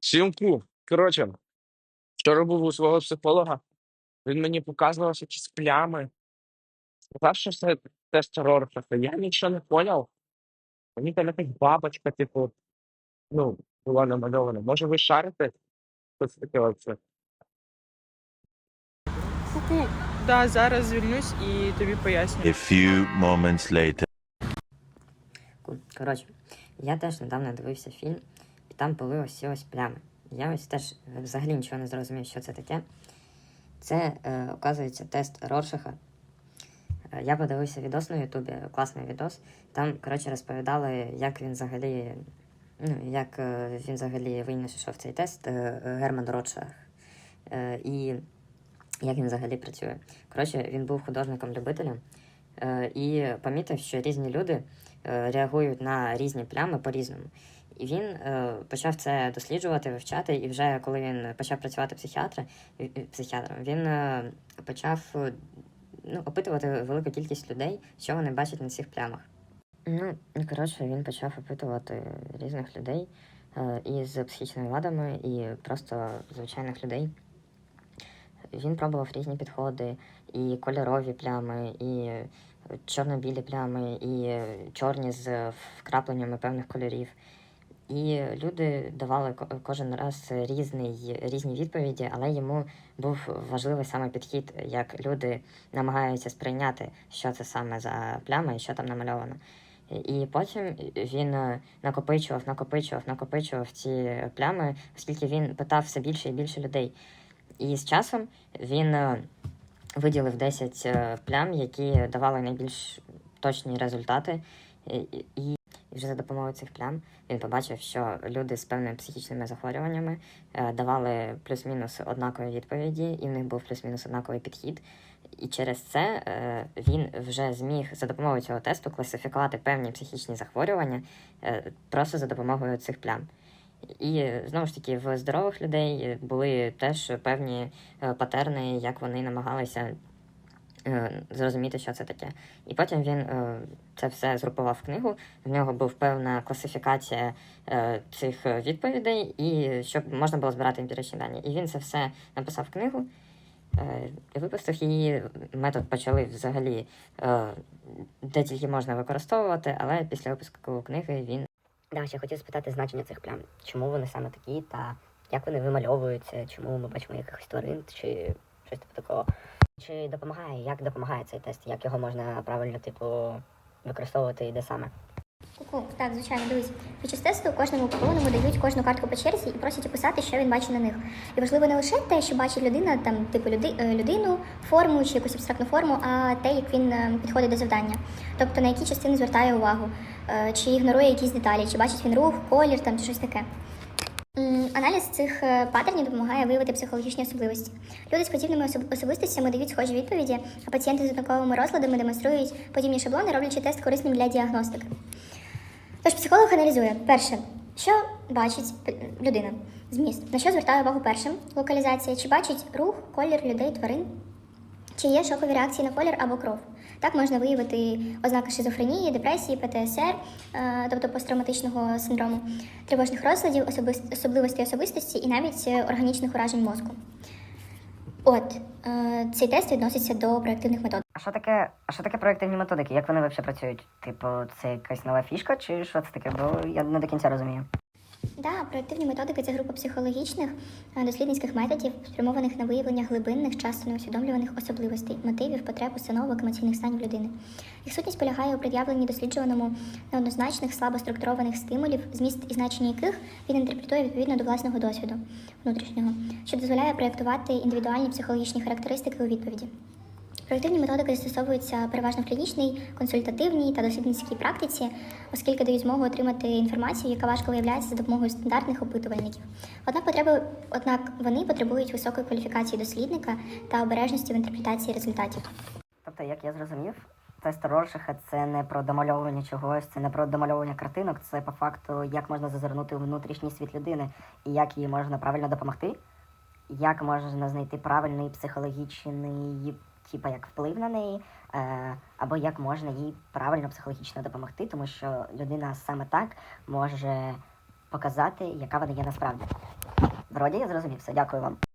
Сімку. Коротше, вчора був у свого психолога, він мені показував якісь плями. Сказав, що це тест Роршаха. Я нічого не поняв. Мені там якась бабочка, типу, ну, була намальована. Може, ви шарите? Що це таке оце? Ку-ку. Да, зараз звільнюсь і тобі поясню. A few moments later. Ку- Коротше, я теж недавно дивився фільм, і там були ось ось плями. Я ось теж взагалі нічого не зрозумів, що це таке. Це, е, оказується, тест Роршаха. Е, Я подивився відос на Ютубі, класний відос. Там, коротше, розповідали, як він взагалі, ну, як е, він взагалі винайшов цей тест е, Герман Ротшах. Е, і як він взагалі працює. Коротше, він був художником-любителем е, і помітив, що різні люди е, реагують на різні плями по-різному. І він е, почав це досліджувати, вивчати, і вже коли він почав працювати психіатром, психіатром він е, почав е, ну, опитувати велику кількість людей, що вони бачать на цих плямах. Ну, і, коротше, він почав опитувати різних людей е, із психічними вадами, і просто звичайних людей. Він пробував різні підходи, і кольорові плями, і чорно-білі плями, і е, чорні з вкрапленнями певних кольорів. І люди давали кожен раз різний, різні відповіді, але йому був важливий саме підхід, як люди намагаються сприйняти, що це саме за пляма і що там намальовано. І потім він е, накопичував, накопичував, накопичував ці плями, оскільки він питав все більше і більше людей. І з часом він е, виділив 10 е, плям, які давали найбільш точні результати. І, і- вже за допомогою цих плям він побачив, що люди з певними психічними захворюваннями е, давали плюс-мінус однакові відповіді, і в них був плюс-мінус однаковий підхід. І через це е, він вже зміг за допомогою цього тесту класифікувати певні психічні захворювання е, просто за допомогою цих плям. І знову ж таки, в здорових людей були теж певні патерни, як вони намагалися зрозуміти, що це таке. І потім він е, це все згрупував в книгу. В нього був певна класифікація е, цих відповідей, і щоб можна було збирати емпіричні дані. І він це все написав в книгу. е, випустив її. Метод почали взагалі е, де тільки можна використовувати, але після випуску книги він Да, ще хотів спитати значення цих плям. Чому вони саме такі, та як вони вимальовуються, чому ми бачимо якихось тварин, чи щось такого. Чи допомагає, як допомагає цей тест, як його можна правильно, типу, використовувати і де саме? Ку-ку, так, звичайно, дивись. Під час тесту кожному опитуваному дають кожну картку по черзі і просять описати, що він бачить на них. І важливо не лише те, що бачить людина, там, типу, люди, е, людину, форму чи якусь абстрактну форму, а те, як він е, підходить до завдання. Тобто на які частини звертає увагу, е, чи ігнорує якісь деталі, чи бачить він рух, колір там, чи щось таке. Аналіз цих е, паттернів допомагає виявити психологічні особливості. Люди з подібними особистостями дають схожі відповіді, а пацієнти з однаковими розладами демонструють подібні шаблони, роблячи тест корисним для діагностики. Тож психолог аналізує перше, що бачить людина, зміст, на що звертає увагу першим, локалізація, чи бачить рух, колір людей, тварин, чи є шокові реакції на колір або кров. Так можна виявити ознаки шизофренії, депресії, ПТСР, е, тобто посттравматичного синдрому, тривожних розладів, особливостей особистості і навіть е, органічних уражень мозку. От е, цей тест відноситься до проєктивних метод. А що таке, а що таке проєктивні методики? Як вони взагалі працюють? Типу, це якась нова фішка, чи що це таке? Бо я не до кінця розумію. Да, проєктивні методики це група психологічних е, дослідницьких методів, спрямованих на виявлення глибинних, часто неусвідомлюваних особливостей, мотивів, потреб, установок, емоційних станів людини. Їх сутність полягає у пред'явленні досліджуваному неоднозначних, слабо структурованих стимулів, зміст і значення яких він інтерпретує відповідно до власного досвіду внутрішнього, що дозволяє проєктувати індивідуальні психологічні характеристики у відповіді. Проєктивні методики застосовуються переважно в клінічній, консультативній та дослідницькій практиці, оскільки дають змогу отримати інформацію, яка важко виявляється за допомогою стандартних опитувальників. Однак потреби, однак вони потребують високої кваліфікації дослідника та обережності в інтерпретації результатів. Тобто, як я зрозумів, тест Роршаха це не про домальовування чогось, це не про домальовування картинок, це по факту, як можна зазирнути у внутрішній світ людини і як їй можна правильно допомогти, як можна знайти правильний психологічний, типа як вплив на неї, е, або як можна їй правильно психологічно допомогти, тому що людина саме так може показати, яка вона є насправді. Вроді я зрозумів все. Дякую вам.